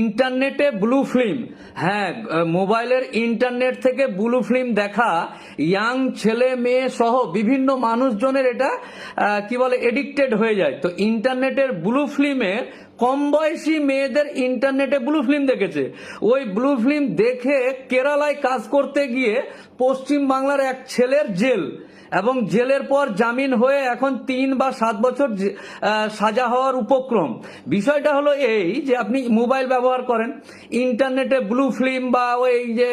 ইন্টারনেটে blue film. হ্যাঁ মোবাইলের ইন্টারনেট থেকে ব্লু ফিল্ম দেখা, ইয়াং ছেলে মেয়ে সহ বিভিন্ন মানুষজনের এটা কি বলে এডিক্টেড হয়ে যায়। তো ইন্টারনেটের ব্লু ফিল্মে কম বয়সী মেয়েদের ইন্টারনেটে ব্লু ফিল্ম দেখেছে। ওই ব্লু ফিল্ম দেখে কেরালায় কাজ করতে গিয়ে পশ্চিম বাংলার এক ছেলের জেল এবং জেলের পর জামিন হয়ে এখন তিন বা সাত বছর সাজা হওয়ার উপক্রম। বিষয়টা হলো এই যে আপনি মোবাইল ব্যবহার করেন, ইন্টারনেটে ব্লু ফিল্ম বা ওই যে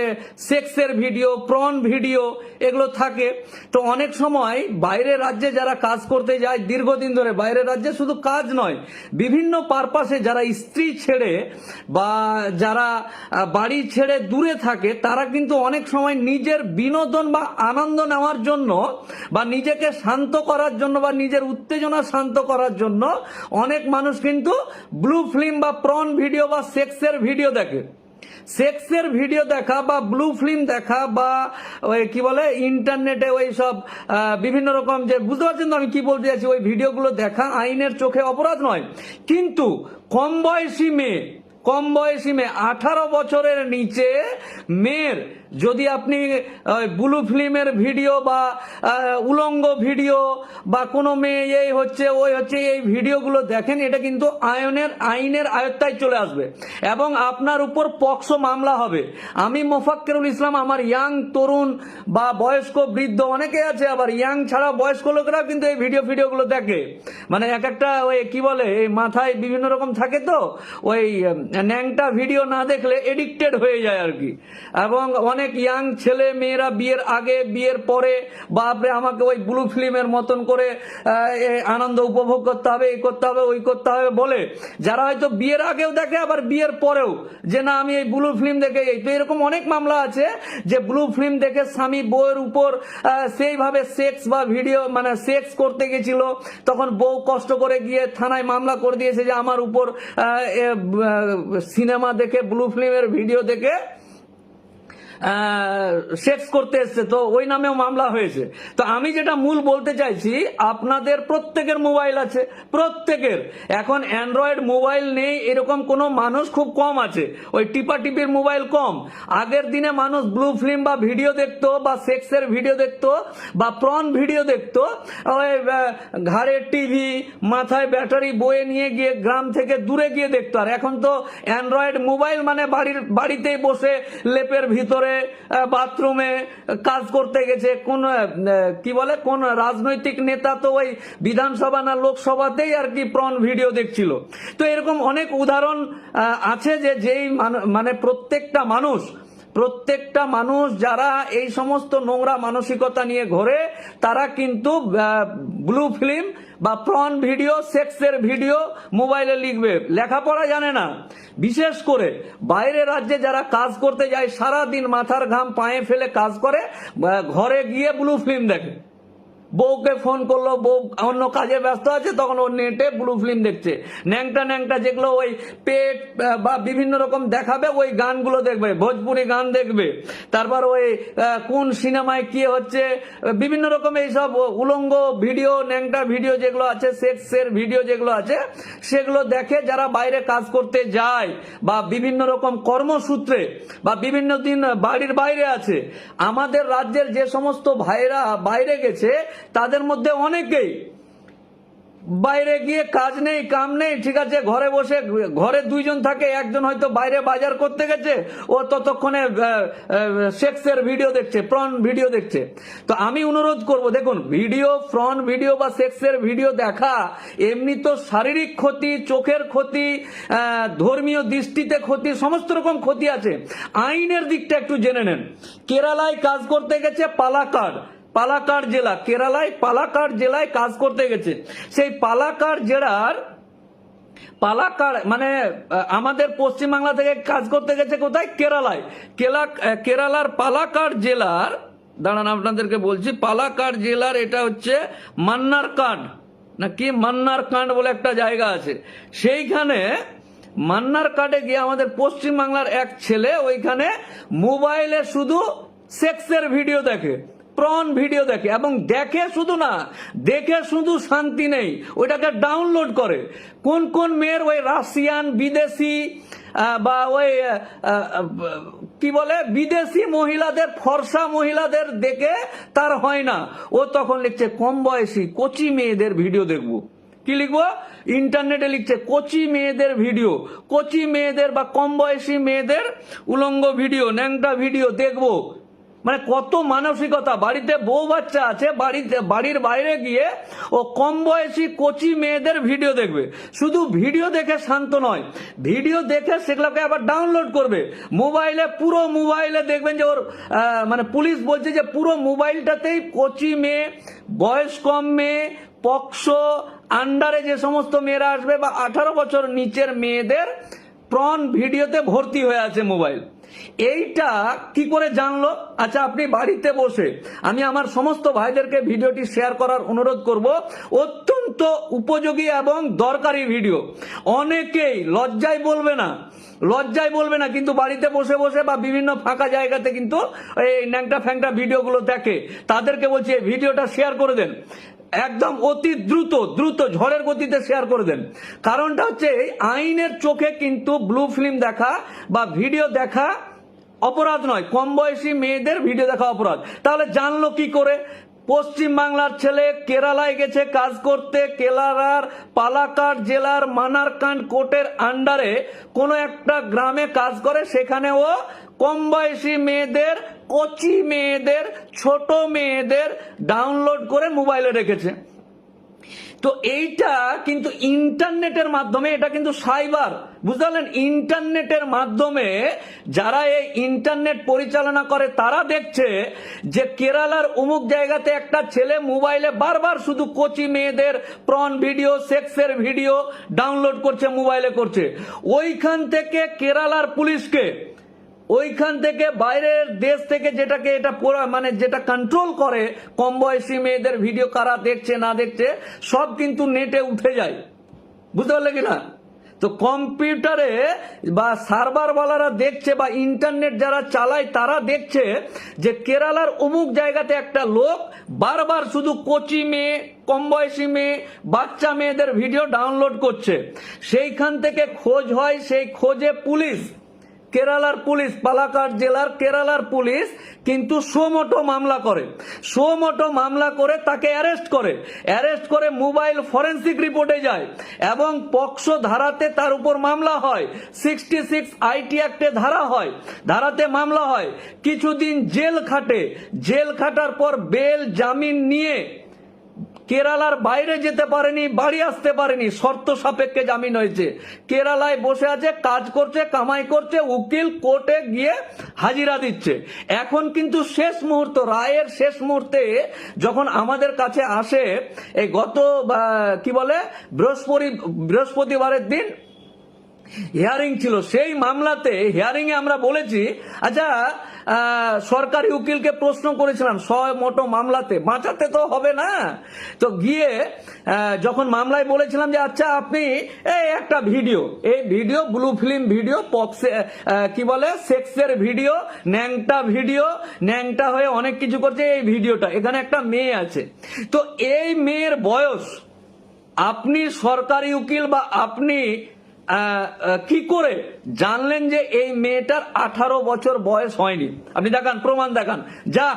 সেক্সের ভিডিও, প্রন ভিডিও এগুলো থাকে। তো অনেক সময় বাইরের রাজ্যে যারা কাজ করতে যায়, দীর্ঘদিন ধরে বাইরের রাজ্যে শুধু কাজ নয়, বিভিন্ন পারপাসে যারা স্ত্রী ছেড়ে বা যারা বাড়ি ছেড়ে দূরে থাকে, তারা কিন্তু অনেক সময় নিজের বিনোদন বা আনন্দ নেওয়ার জন্য বা নিজেকে শান্ত করার জন্য বা নিজের উত্তেজনা শান্ত করার জন্য অনেক মানুষ কিন্তু ব্লু ফিল্ম বা প্রন ভিডিও বা সেক্সের ভিডিও দেখে। সেক্সের ভিডিও দেখা বা ব্লু ফিল্ম দেখা বা ওই কি বলে ইন্টারনেটে ওই সব বিভিন্ন রকম যে, বুঝতে পারছেন তো আমি কি বলতে চাইছি? ওই ভিডিওগুলো দেখা আইনের চোখে অপরাধ নয়। কিন্তু কম বয়সী মেয়ে, কম বয়সী মেয়ে, আঠারো বছরের নিচে মেয়ের যদি আপনি ব্লু ফিল্মের ভিডিও বা উলঙ্গ ভিডিও বা কোনো মেয়ে এই হচ্ছে, ওই হচ্ছে, এই ভিডিওগুলো দেখেন, এটা কিন্তু আয়নের, আইনের আয়ত্তায় চলে আসবে। এবং আপনার উপর পক্সো মামলা হবে। আমি মোফাক্কেরুল ইসলাম, আমার ইয়াং তরুণ বা বয়স্ক বৃদ্ধ, অনেকে আছে আবার, ইয়াং ছাড়া বয়স্ক লোকেরাও কিন্তু এই ভিডিও ভিডিওগুলো দেখে। মানে এক একটা ওই কি বলে, এই মাথায় বিভিন্ন রকম থাকে তো, ওই ন্যাংটা ভিডিও না দেখলে এডিক্টেড হয়ে যায় আর কি। এবং অনেক ইয়াং ছেলে মেয়েরা বিয়ের আগে, বিয়ের পরে, বাপরে আমাকে ওই ব্লু ফিল্মের মতন করে আনন্দ উপভোগ করতে হবে এই করতে হবে, ওই করতে হবে বলে যারা হয়তো বিয়ের আগেও দেখে, আবার বিয়ের পরেও যে না, আমি এই ব্লু ফিল্ম দেখে এই তো এরকম অনেক মামলা আছে যে ব্লু ফিল্ম দেখে স্বামী বউয়ের উপর সেইভাবে সেক্স বা ভিডিও মানে সেক্স করতে গেছিল, তখন বউ কষ্ট করে গিয়ে থানায় মামলা করে দিয়েছে যে আমার উপর সিনেমা দেখে ব্লু ফিল্মের ভিডিও দেখে সেক্স করতে এসছে তো ওই নামেও মামলা হয়েছে। তো আমি যেটা মূল বলতে চাইছি আপনাদের প্রত্যেকের মোবাইল আছে প্রত্যেকের। এখন অ্যান্ড্রয়েড মোবাইল নেই এরকম কোনো মানুষ খুব কম আছে। ওই টিপা টিপির মোবাইল কম। আগের দিনে মানুষ ব্লু ফিল্ম বা ভিডিও দেখতো বা সেক্সের ভিডিও দেখতো বা প্রন ভিডিও দেখতো। ওই আহ, ঘাড়ে টিভি মাথায় ব্যাটারি বয়ে নিয়ে গিয়ে গ্রাম থেকে দূরে গিয়ে দেখতো। আর এখন তো অ্যান্ড্রয়েড মোবাইল মানে বাড়ির বাড়িতেই বসে লেপের ভিতরে বাথরুমে কাজ করতে গেছে। কোন কি বলে? কোন রাজনৈতিক নেতা তো ওই বিধানসভা না লোকসভাতেই আর কি প্রন ভিডিও দেখছিল। তো এরকম অনেক উদাহরণ আছে যে যেই মানে প্রত্যেকটা মানুষ প্রত্যেকটা মানুষ যারা এই সমস্ত নোংরা মানসিকতা নিয়ে ঘোরে, তারা কিন্তু ব্লু ফিল্ম বা প্রন ভিডিও, সেক্সের ভিডিও মোবাইলে লিখবে। লেখাপড়া জানে না। বিশেষ করে বাইরে রাজ্যে যারা কাজ করতে যায় সারা দিন মাথার ঘাম পায়ে ফেলে কাজ করে ঘরে গিয়ে ব্লু ফিল্ম দেখে। বউকে ফোন করল, বউ অন্য কাজে ব্যস্ত আছে, তখন ও নেটে ব্লু ফিল্ম দেখছে। ন্যাংটা ন্যাংটা যেগুলো ওই পেট বা বিভিন্ন রকম দেখাবে, ওই গানগুলো দেখবে, ভোজপুরি গান দেখবে। তারপর ওই কোন সিনেমায় কি হচ্ছে, বিভিন্ন রকম এইসব উলঙ্গ ভিডিও, ন্যাংটা ভিডিও যেগুলো আছে সেক্সের ভিডিও যেগুলো আছে, সেগুলো দেখে যারা বাইরে কাজ করতে যায়, বা বিভিন্ন রকম কর্মসূত্রে, বা বিভিন্ন দিন বাড়ির বাইরে আছে, আমাদের রাজ্যের যে সমস্ত ভাইরা বাইরে গেছে তাদের মধ্যে অনেকেই বাইরে গিয়ে কাজ নেই, কাম নেই, ঠিক আছে, ঘরে বসে, ঘরে দুইজন থাকে, একজন হয়তো বাইরে বাজার করতে গেছে, ও ততক্ষণে সেক্সের ভিডিও দেখছে, প্রন ভিডিও দেখছে। তো আমি অনুরোধ করব, দেখুন, ভিডিও, ফ্রন ভিডিও বা সেক্সের ভিডিও দেখা, এমনি তো শারীরিক ক্ষতি, চোখের ক্ষতি ধর্মীয় দৃষ্টিতে ক্ষতি, সমস্ত রকম ক্ষতি আছে। আইনের দিকটা একটু জেনে নেন। কেরালায় কাজ করতে গেছে পালাকাড় পালাকাড় জেলা, কেরালায় পালাকাড় জেলায় কাজ করতে গেছে। সেই পালাকাড় জেলার পালাকাড় মানে আমাদের পশ্চিমবাংলা থেকে কাজ করতে গেছে কোথায়? কেরালায়। কেলা কেরালার পালাকাড় জেলার, দাঁড়ান আপনাদেরকে বলছি পালাকাড় জেলার এটা হচ্ছে মান্নার কান্ড না কি মান্নার কান্ড বলে একটা জায়গা আছে। সেইখানে মান্নার কার্ডে গিয়ে আমাদের পশ্চিমবাংলার এক ছেলে ওইখানে মোবাইলে শুধু সেক্সের ভিডিও দেখে। প্রন ভিডিও দেখে এবং দেখে শুধু না, দেখে শুধু শান্তি নেই, ওইটাকে ডাউনলোড করে। কোন কোন মেয়ের ওই রাশিয়ান, বিদেশি বা ওই কি বলে, বিদেশি মহিলাদের, ফর্সা মহিলাদের দেখে তার হয় না। ও তখন লিখছে, কম বয়সী কচি মেয়েদের ভিডিও দেখব। কি লিখব? ইন্টারনেটে লিখছে, কচি মেয়েদের ভিডিও। কচি মেয়েদের বা কম বয়সী মেয়েদের উলঙ্গ ভিডিও, ন্যাংটা ভিডিও দেখব। মানে কত মানসিকতা? বাড়িতে বউ বাচ্চা আছে, বাড়িতে, বাড়ির বাইরে গিয়ে ও কম বয়সী কচি মেয়েদের ভিডিও দেখবে। শুধু ভিডিও দেখে শান্ত নয়, ভিডিও দেখে সেগুলোকে আবার ডাউনলোড করবে। মোবাইলে, পুরো মোবাইলে দেখবেন যে ওর মানে পুলিশ বলছে যে পুরো মোবাইলটাতেই কচি মেয়ে, বয়স কম মেয়ে, পক্সো আন্ডারে যে সমস্ত মেয়েরা আসবে বা আঠারো বছর নিচের মেয়েদের প্রন ভিডিওতে ভর্তি হয়ে আছে মোবাইল। এইটা কি করে জানলো? আচ্ছা আপনি বাড়িতে বসে আমি আমার সমস্ত ভাইদেরকে ভিডিওটি শেয়ার করার অনুরোধ করব। অত্যন্ত উপযোগী এবং দরকারি ভিডিও। অনেকেই লজ্জায় বলবে না, লজ্জায় বলবে না, কিন্তু বাড়িতে বসে বসে বা বিভিন্ন ফাঁকা জায়গাতে কিন্তু এই ন্যাংটা ফ্যাংটা ভিডিওগুলো দেখে। তাদেরকে বলছি, এই ভিডিওটা শেয়ার করে দেন। একদম অতি দ্রুত দ্রুত, ঝড়ের গতিতে শেয়ার করে দেন। কারণটা হচ্ছে আইনের চোখে কিন্তু ব্লু ফিল্ম দেখা বা ভিডিও দেখা অপরাধ নয়, কম বয়সী মেয়েদের ভিডিও দেখা অপরাধ। তাহলে জানলো কি করে? পশ্চিম বাংলার ছেলে কেরালায় গেছে কাজ করতে কেরালার পালাকাট জেলার মানারকান্ড কোর্টের আন্ডারে কোনো একটা গ্রামে কাজ করে, সেখানে ও কম বয়সী মেয়েদের, কচি মেয়েদের, ছোট মেয়েদের ডাউনলোড করে মোবাইলে রেখেছে। তো এইটা কিন্তু ইন্টারনেটের মাধ্যমে, এটা কিন্তু সাইবার। বুঝতে পারলেন? ইন্টারনেটের মাধ্যমে যারা এই ইন্টারনেট পরিচালনা করে, তারা দেখছে যে কেরালার অমুক জায়গাতে একটা ছেলে মোবাইলে বারবার শুধু কোচি মেয়েদের প্রন ভিডিও, সেক্সের ভিডিও ডাউনলোড করছে, মোবাইলে করছে। ওইখান থেকে কেরালার পুলিশকে ওইখান থেকে বাইরের দেশ থেকে যেটাকে এটা পুরো মানে যেটা কন্ট্রোল করে, কম বয়সী মেয়েদের ভিডিও কারা দেখছে, না দেখছে, সব কিন্তু নেটে উঠে যায়। বুঝতে পারলে কিনা? তো কম্পিউটারে বা সার্ভারওয়ালারা দেখছে বা ইন্টারনেট যারা চালায়, তারা দেখছে যে কেরালার অমুক জায়গাতে একটা লোক বারবার শুধু কোচি মেয়ে, কম বয়সী মেয়ে, বাচ্চা মেয়েদের ভিডিও ডাউনলোড করছে। সেইখান থেকে খোঁজ হয়, সেই খোঁজে পুলিশ। কেরালার পুলিশ পালাকাট জেলার কেরালার পুলিশ কিন্তু সোমোটো মামলা করে। সোমোটো মামলা করে তাকে অ্যারেস্ট করে। অ্যারেস্ট করে মোবাইল ফরেন্সিক রিপোর্টে যায় এবং পক্সো ধারাতে তার উপর মামলা হয়। সিক্সটি সিক্স আইটি অ্যাক্টে ধারা হয়। ধারাতে মামলা হয়। কিছুদিন জেল খাটে। জেল খাটার পর বেল জামিন নিয়ে কেরালার বাইরে যেতে পারেনি, বাড়ি আসতে পারেনি, শর্ত সাপেক্ষে জামিন হয়েছে। কেরালায় বসে আছে, কাজ করছে, কামাই করছে, উকিল কোর্টে গিয়ে হাজিরা দিচ্ছে। এখন কিন্তু শেষ মুহূর্ত, রায়ের শেষ মুহূর্তে যখন আমাদের কাছে আসে, এই গত কি বলে, বৃহস্পতি, বৃহস্পতিবারের দিন হিয়ারিং ছিল সেই মামলাতে হিয়ারিং এ আমরা বলেছি আচ্ছা সরকারি উকিলকে প্রশ্ন করেছিলাম ছয় মোটো মামলাতে বাঁচাতে তো হবে না। তো গিয়ে যখন মামলায় বলেছিলাম যে আচ্ছা আপনি এই একটা ভিডিও এই ভিডিও ব্লু ফিল্ম ভিডিও আহ, কি বলে সেক্সের ভিডিও ন্যাংটা ভিডিও ন্যাংটা হয়ে অনেক কিছু করছে এই ভিডিওটা এখানে একটা মেয়ে আছে। তো এই মেয়ের বয়স আপনি সরকারি উকিল বা আপনি কি করে? জানলেন যে এই মেয়েটার আঠারো বছর বয়স হয়নি। আপনি দেখান, প্রমাণ দেখান। যা,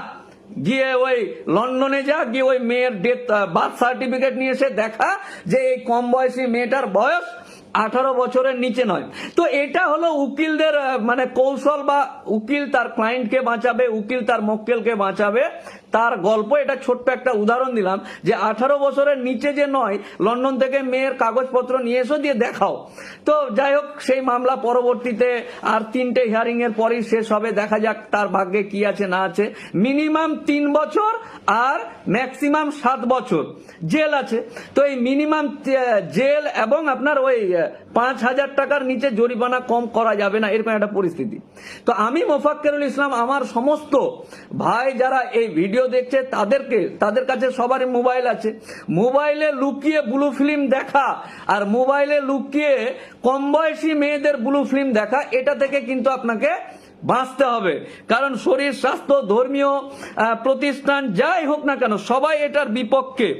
গিয়ে ওই লন্ডনে যা, গিয়ে ওই মেয়ের ডেথ বার্থ সার্টিফিকেট নিয়ে এসে দেখা যে এই কম বয়সী মেয়েটার বয়স আঠারো বছরের নিচে নয়। তো এটা হলো উকিলদের মানে কৌশল বা উকিল তার ক্লায়েন্টকে বাঁচাবে, উকিল তার মক্কেলকে বাঁচাবে। তার গল্প, এটা ছোট্ট একটা উদাহরণ দিলাম, যে আঠারো বছরের নিচে যে নয়, লন্ডন থেকে মেয়ের কাগজপত্র নিয়ে এসো, দিয়ে দেখাও। তো যাই হোক, সেই মামলা পরবর্তীতে আর তিনটে হিয়ারিং এর পরেই শেষ হবে, দেখা যাক তার ভাগ্যে কি আছে, না আছে। মিনিমাম তিন বছর আর ম্যাক্সিমাম সাত বছর। জেল আছে। তো এই মিনিমাম জেল এবং আপনার ওই পাঁচ হাজার টাকার নিচে জরিমানা কম করা যাবে না, এরকম একটা পরিস্থিতি। তো আমি মোফাক্কেরুল ইসলাম, আমার সমস্ত ভাই যারা এই ভিডিও দেখছে, তাদেরকে, তাদের কাছে সবারই মোবাইল আছে। মোবাইলে লুকিয়ে ব্লু ফিল্ম দেখা আর মোবাইলে লুকিয়ে কম বয়সী মেয়েদের ব্লু ফিল্ম দেখা, এটা থেকে কিন্তু আপনাকে বাঁচতে হবে। কারণ শরীর, স্বাস্থ্য, ধর্মীয় প্রতিষ্ঠান যাই হোক না কেন, সবাই এটার বিপক্ষে।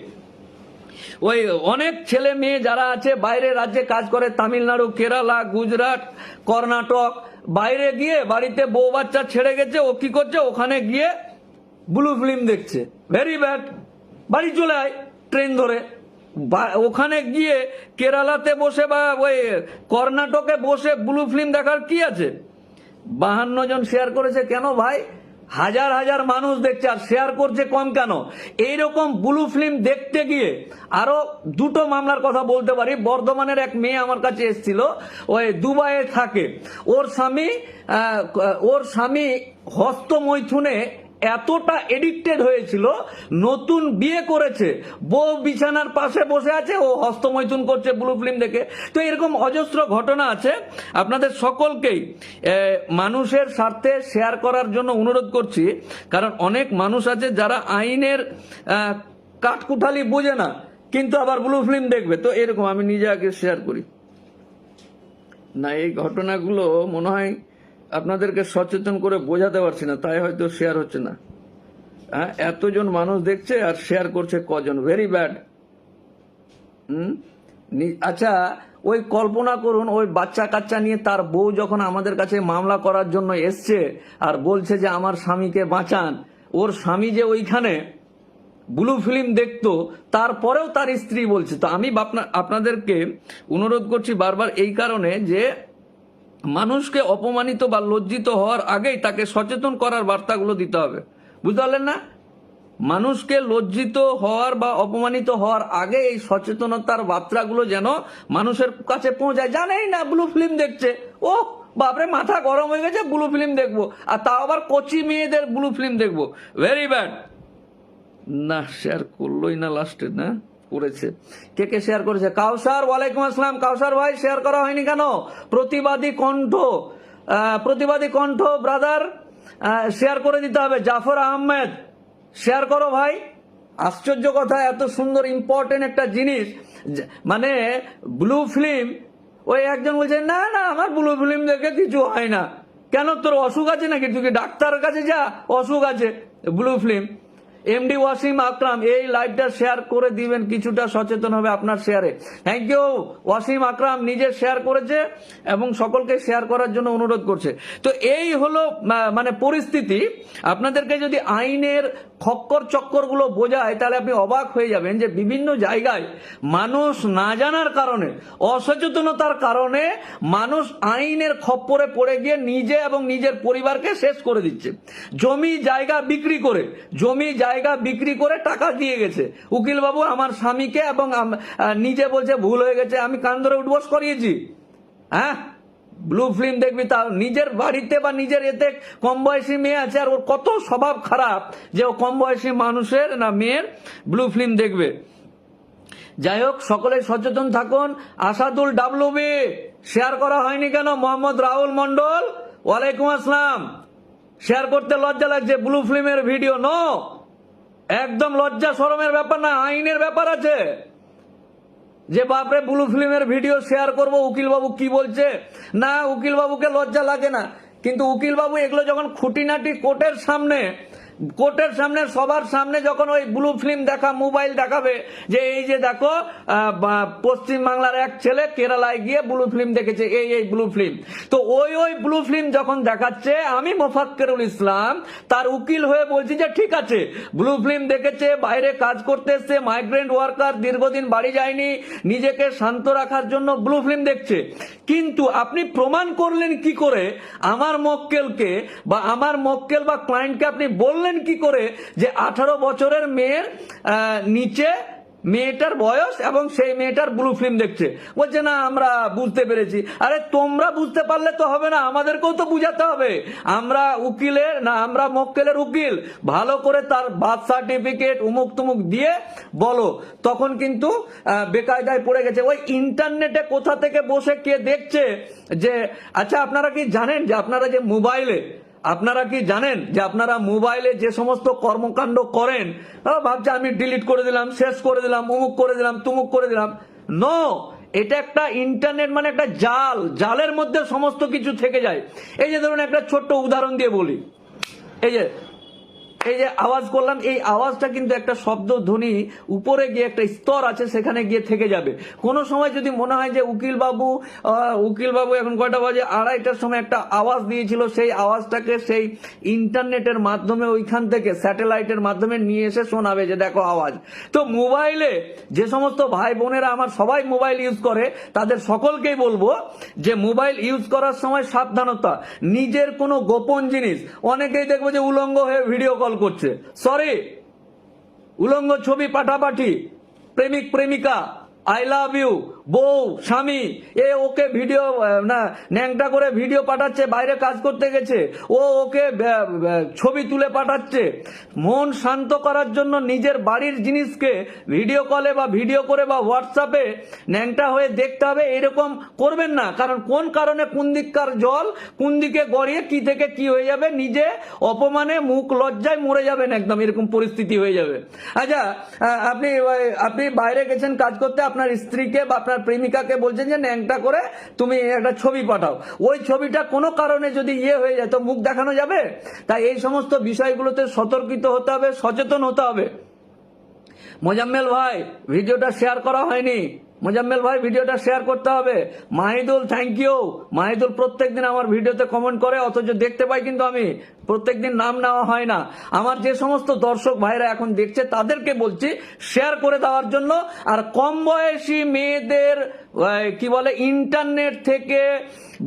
ওই অনেক ছেলে মেয়ে যারা আছে বাইরে রাজ্যে কাজ করে, তামিলনাড়ু, কেরালা, গুজরাট, কর্ণাটক, বাইরে গিয়ে বাড়িতে বউ বাচ্চা ছেড়ে গেছে, ও কি করছে? ওখানে গিয়ে ব্লু ফিল্ম দেখছে। ভেরি ব্যাড বাড়ি চলে আয় ট্রেন ধরে। ওখানে গিয়ে কেরালাতে বসে বা, ওই কর্ণাটকে বসে ব্লু ফিল্ম দেখার কি আছে? বাহান্ন জন শেয়ার করেছে। কেন ভাই? হাজার হাজার মানুষ দেখছে, আর শেয়ার করছে কম কেন? এইরকম ব্লু ফিল্ম দেখতে গিয়ে আরও দুটো মামলার কথা বলতে পারি। বর্ধমানের এক মেয়ে আমার কাছে এসেছিল ওই দুবাইয়ে থাকে। ওর স্বামী ওর স্বামী হস্তমৈথুনে এতটা এডিক্টেড হয়েছিল, নতুন বিয়ে করেছে, বউ বিছানার পাশে বসে আছে, ও হস্তমৈথুন করছে ব্লু ফিল্ম দেখে। তো এরকম অজস্র ঘটনা আছে, আপনাদের সকলকেই মানুষের স্বার্থে শেয়ার করার জন্য অনুরোধ করছি, কারণ অনেক মানুষ আছে যারা আইনের কাঠকুঠালি বোঝে না, কিন্তু আবার ব্লু ফিল্ম দেখবে। তো এরকম আমি নিজে আগে শেয়ার করি। না, এই ঘটনাগুলো মনে হয় আপনাদেরকে সচেতন করে বোঝাতে পারছি না, তাই হয়তো শেয়ার হচ্ছে না। হ্যাঁ এতজন মানুষ দেখছে আর শেয়ার করছে কজন? ভেরি ব্যাড আচ্ছা ওই কল্পনা করুন, ওই বাচ্চা কাচ্চা নিয়ে তার বউ যখন আমাদের কাছে মামলা করার জন্য এসছে আর বলছে যে আমার স্বামীকে বাঁচান, ওর স্বামী যে ওইখানে ব্লু ফিল্ম দেখতো, তারপরেও তার স্ত্রী বলছে। তো আমি আপনাদেরকে অনুরোধ করছি বারবার এই কারণে যে মানুষকে অপমানিত বা লজ্জিত হওয়ার আগেই তাকে সচেতন করার বার্তাগুলো দিতে হবে। বুঝতে পারলেন না? মানুষকে লজ্জিত হওয়ার বা অপমানিত হওয়ার আগে এই সচেতনতার বার্তাগুলো যেন মানুষের কাছে পৌঁছায়। জানেই না ব্লু ফিল্ম দেখছে। ও বাপরে, মাথা গরম হয়ে গেছে ব্লু ফিল্ম দেখব। আর তাও আবার কচি মেয়েদের ব্লু ফিল্ম দেখব। ভেরি ব্যাড না শেয়ার করলোই না লাস্টে না? করেছে। কে কে শেয়ার করেছে? কাউসার, ওয়ালাইকুম আসসালাম। কাউসার ভাই শেয়ার করা হয়নি কেন? প্রতিবাদী কণ্ঠ প্রতিবাদী কণ্ঠ ব্রাদার শেয়ার করে দিতে হবে। জাফর আহমেদ শেয়ার করো ভাই। আশ্চর্য কথা, এত সুন্দর ইম্পর্টেন্ট একটা জিনিস। মানে ব্লু ফিল্ম ওই একজন বলছে, না না, আমার ব্লু ফিল্ম দেখে কিছু হয় না। কেন তোর অসুখ আছে নাকি? তুই কি ডাক্তারের কাছে যা? অসুখ আছে blue film MD Wasim Akram এই লাইভটা শেয়ার করে দিবেন, কিছুটা সচেতন হবে আপনার শেয়ারে থ্যাংক ইউ ওয়াসিম আকরাম নিজে শেয়ার করেছে এবং সকলকে শেয়ার করার জন্য অনুরোধ করছে। তো এই হলো মানে পরিস্থিতি। আপনাদেরকে যদি আইনের খক্কর চক্করগুলো বোঝায়, তাহলে আপনি অবাক হয়ে যাবেন যে বিভিন্ন জায়গায় মানুষ না জানার কারণে, অসচেতনতার কারণে মানুষ আইনের খপ্পরে পড়ে গিয়ে নিজে এবং নিজের পরিবারকে শেষ করে দিচ্ছে। জমি জায়গা বিক্রি করে, জমি জায়গা বিক্রি করে টাকা দিয়ে গেছে। উকিল বাবু আমার স্বামীকে এবং নিজে বলছে, ভুল হয়ে গেছে, আমি কান ধরে উঠবস করিয়েছি। হ্যাঁ? ব্লু ফিল্ম দেখবি তা, নিজের বাড়িতে বা নিজের এতে কম বয়সী মেয়ে আছে, আর ওর কত স্বভাব খারাপ যে ও কম বয়সী মানুষের না মেয়ের ব্লু ফিল্ম দেখবে। যাই হোক, সকলে সচেতন থাকুন। আসাদুল ডাবলুবি শেয়ার করা হয়নি কেন? মোহাম্মদ রাহুল মন্ডল ওয়ালাইকুম আসসালাম। শেয়ার করতে লজ্জা লাগছে ব্লু ফিল্মের ভিডিও নো একদম লজ্জা সরমের ব্যাপার না, আইনের ব্যাপার আছে। যে বাপরে, ব্লু ফিল্মের ভিডিও শেয়ার করব উকিল বাবু কি বলছে? না উকিল বাবুকে লজ্জা লাগে না। কিন্তু উকিল বাবু এগুলো যখন খুঁটিনাটি কোর্টের সামনে কোর্টের সামনে, সবার সামনে যখন ওই ব্লু ফিল্ম দেখা মোবাইল দেখাবে, যে এই যে দেখো পশ্চিম বাংলার এক ছেলে কেরালায় গিয়ে ব্লু ফিল্ম দেখেছে, এই এই ব্লু ফিল্ম তো ওই ওই ব্লু ফিল্ম যখন দেখাচ্ছে, আমি মোফাক্কেরুল ইসলাম, তার উকিল হয়ে বলছি যে, ঠিক আছে ব্লু ফিল্ম দেখেছে, বাইরে কাজ করতে এসছে মাইগ্রেন্ট ওয়ার্কার দীর্ঘদিন বাড়ি যায়নি, নিজেকে শান্ত রাখার জন্য ব্লু ফিল্ম দেখছে। কিন্তু আপনি প্রমাণ করলেন কি করে? আমার মক্কেলকে বা আমার মক্কেল বা ক্লায়েন্টকে আপনি বললেন কি করে? যে আঠারো বছরের মেয়ের নিচে মেয়েটার বয়স এবং সেই মেয়েটার ব্লু ফিল্ম দেখছে। বলছে, না, আমরা বুঝতে পেরেছি। আরে, তোমরা বুঝতে পারলে তো হবে না, আমাদেরকেও তো বুঝাতে হবে। আমরা উকিলের, না, আমরা মক্কেলের উকিল। ভালো করে তার বার্থ সার্টিফিকেট উমুক তুমুক দিয়ে বলো। তখন কিন্তু বেকায়দায় পড়ে গেছে। ওই ইন্টারনেটে কোথা থেকে বসে কে দেখছে? যে আচ্ছা আপনারা কি জানেন যে আপনারা যে মোবাইলে আপনারা কি জানেন যে আপনারা মোবাইলে যে সমস্ত কর্মকাণ্ড করেন ভাবছে আমি ডিলিট করে দিলাম, শেষ করে দিলাম, অমুক করে দিলাম, তুমুক করে দিলাম। ন এটা একটা ইন্টারনেট মানে একটা জাল, জালের মধ্যে সমস্ত কিছু থেকে যায়। এই যে ধরুন একটা ছোট্ট উদাহরণ দিয়ে বলি। এই যে এই যে আওয়াজ করলাম, এই আওয়াজটা কিন্তু একটা শব্দ ধ্বনি উপরে গিয়ে একটা স্তর আছে, সেখানে গিয়ে থেকে যাবে। কোনো সময় যদি মনে হয় যে উকিল বাবু উকিল বাবু এখন কয়টা বাজে? আড়াইটার সময় একটা আওয়াজ দিয়েছিল, সেই আওয়াজটাকে সেই ইন্টারনেটের মাধ্যমে, ওইখান থেকে স্যাটেলাইটের মাধ্যমে নিয়ে এসে শোনাবে যে দেখো আওয়াজ। তো মোবাইলে যে সমস্ত ভাই বোনেরা আমার সবাই মোবাইল ইউজ করে, তাদের সকলকেই বলব যে মোবাইল ইউজ করার সময় সাবধানতা। নিজের কোনো গোপন জিনিস। অনেকেই দেখব যে উলঙ্গ হয়ে ভিডিও কল করছে। সরি উলঙ্গ ছবি পাঠাপাঠি প্রেমিক প্রেমিকা আই লাভ ইউ বউ, স্বামী, এ ওকে ভিডিও না, ন্যাংটা করে ভিডিও পাঠাচ্ছে, বাইরে কাজ করতে গেছে, ও ওকে ছবি তুলে পাঠাচ্ছে। মন শান্ত করার জন্য নিজের বাড়ির জিনিসকে ভিডিও কলে বা ভিডিও করে বা হোয়াটসঅ্যাপে ন্যাংটা হয়ে দেখতে হবে, এরকম করবেন না। কারণ কোন কারণে কোন দিককার জল, কোন দিকে গড়িয়ে কি থেকে কি হয়ে যাবে, নিজে অপমানে মুখ লজ্জায় মরে যাবেন একদম, এরকম পরিস্থিতি হয়ে যাবে। আচ্ছা আপনি আপনি বাইরে গেছেন কাজ করতে আপনার স্ত্রীকে বা আপনার প্রেমিকাকে বলছেন যে ন্যাংটা করে তুমি একটা ছবি পাঠাও। ওই ছবিটা কোনো কারণে যদি ইয়ে হয়ে যায় তো মুখ দেখানো যাবে? তাই এই সমস্ত বিষয়গুলোতে সতর্কিত হতে হবে, সচেতন হতে হবে। মোজাম্মেল ভাই, ভিডিওটা শেয়ার করা হয়নি। মোজাম্মেল ভাই, ভিডিওটা শেয়ার করতে হবে। মাহিদুল থ্যাংক ইউ মাহিদুল প্রত্যেক দিন আমার ভিডিওতে কমেন্ট করে, অথচ দেখতে পাই কিন্তু আমি প্রত্যেক দিন নাম নেওয়া হয় না। আমার যে সমস্ত দর্শক ভাইরা এখন দেখছে, তাদেরকে বলছি শেয়ার করে দেওয়ার জন্য। আর কম বয়সী মেয়েদের কি বলে ইন্টারনেট থেকে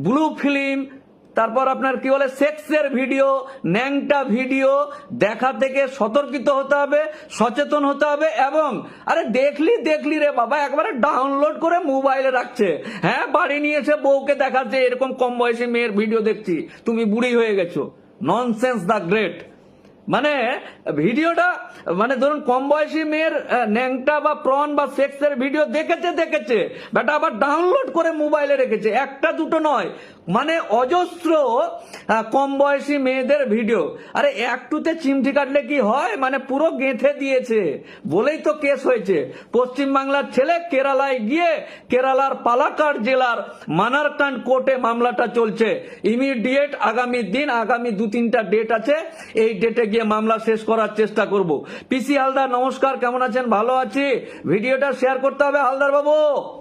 ব্লু ফিল্ম তারপর আপনার কি বলে, সেক্সের ভিডিও, ন্যাংটা ভিডিও, দেখা থেকে সতর্কিত হতে হবে, সচেতন হতে হবে এবং, আরে দেখলি দেখলি রে বাবা, একবারে ডাউনলোড করে মোবাইলে রাখছে। হ্যাঁ বাড়ি নিয়ে এসে বউকে দেখাচ্ছে, এরকম কম বয়সী মেয়ের ভিডিও দেখছি, তুমি বুড়ি হয়ে গেছো। ননসেন্স দ্য গ্রেট মানে ভিডিওটা মানে ধরুন কম বয়সী মেয়ের ন্যাংটা বা প্রন বা সেক্সের ভিডিও দেখেছে দেখেছে বেটা আবার ডাউনলোড করে মোবাইলে রেখেছে, একটা দুটো নয়। মানে অজস্র কম বয়সী মেয়েদের ভিডিও। আরে, একটুতে চিমটি কাটলে কি হয়? মানে পুরো গেঁথে দিয়েছে, বলেই তো কেস হয়েছে। পশ্চিম বাংলার ছেলে কেরালায় গিয়ে কেরালার পালাকার জেলার মানারকান্ড কোর্টে মামলাটা চলছে। ইমিডিয়েট আগামী দিন, আগামী দু তিনটা ডেট আছে। এই ডেটে গিয়ে মামলা শেষ করার চেষ্টা করব। পিসি হালদার, নমস্কার, কেমন আছেন? ভালো আছি। ভিডিওটা শেয়ার করতে হবে হালদার বাবু।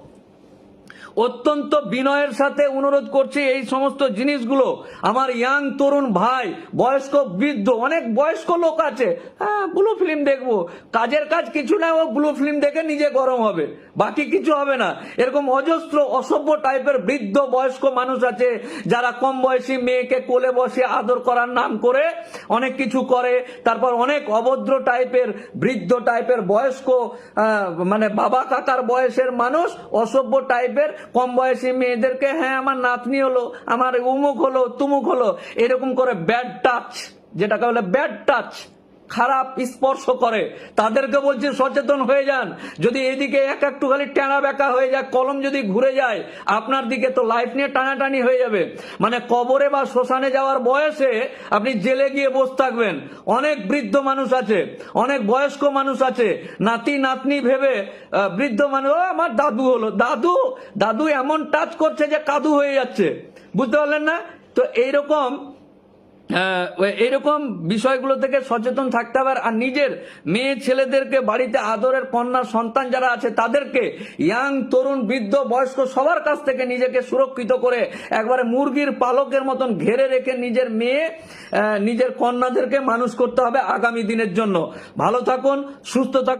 অত্যন্ত বিনয়ের সাথে অনুরোধ করছি এই সমস্ত জিনিসগুলো। আমার ইয়াং তরুণ ভাই, বয়স্ক বৃদ্ধ, অনেক বয়স্ক লোক আছে। হ্যাঁ ব্লু ফিল্ম দেখব। কাজের কাজ কিছু না, ও ব্লু ফিল্ম দেখে নিজে গরম হবে। বাকি কিছু হবে না। এরকম অজস্র, অসভ্য টাইপের বৃদ্ধ, বয়স্ক মানুষ আছে, যারা কম বয়সী মেয়েকে কোলে বসে আদর করার নাম করে অনেক কিছু করে। তারপর অনেক অভদ্র টাইপের বৃদ্ধ টাইপের বয়স্ক মানে বাবা কাকার বয়সের মানুষ অসভ্য টাইপের কম বয়সী মেয়েদেরকে হ্যাঁ আমার নাতনি হলো, আমার উমুক হলো, তুমুক হলো। এরকম করে ব্যাড টাচ যেটাকে বলে ব্যাড টাচ খারাপ স্পর্শ করে তাদেরকে বলছি সচেতন হয়ে যান। যদি এদিকে এক একটু খালি টানা বেঁকা হয়ে যায় কলম যদি ঘুরে যায় আপনার দিকে তো লাইফ নিয়ে টানাটানি হয়ে যাবে। মানে কবরে বা শ্মশানে যাওয়ার বয়সে আপনি জেলে গিয়ে বসে থাকবেন। অনেক বৃদ্ধ মানুষ আছে অনেক বয়স্ক মানুষ আছে। নাতি নাতনি ভেবে বৃদ্ধ মানুষ "ও, আমার দাদু হলো। দাদু? দাদু এমন টাচ করছে যে কাদু হয়ে যাচ্ছে। বুঝতে পারলেন না? তো এইরকম আহ, এইরকম বিষয়গুলো থেকে সচেতন থাকতে হবে। আর নিজের মেয়ে ছেলেদেরকে বাড়িতে আদরের কন্যা সন্তান যারা আছে তাদেরকে ইয়াং তরুণ বৃদ্ধ বয়স্ক সবার কাছ থেকে নিজেকে সুরক্ষিত করে একবারে মুরগির পালকের মতন ঘেরে রেখে নিজের মেয়ে নিজের কন্যাদেরকে মানুষ করতে হবে আগামী দিনের জন্য। ভালো থাকুন সুস্থ থাকুন।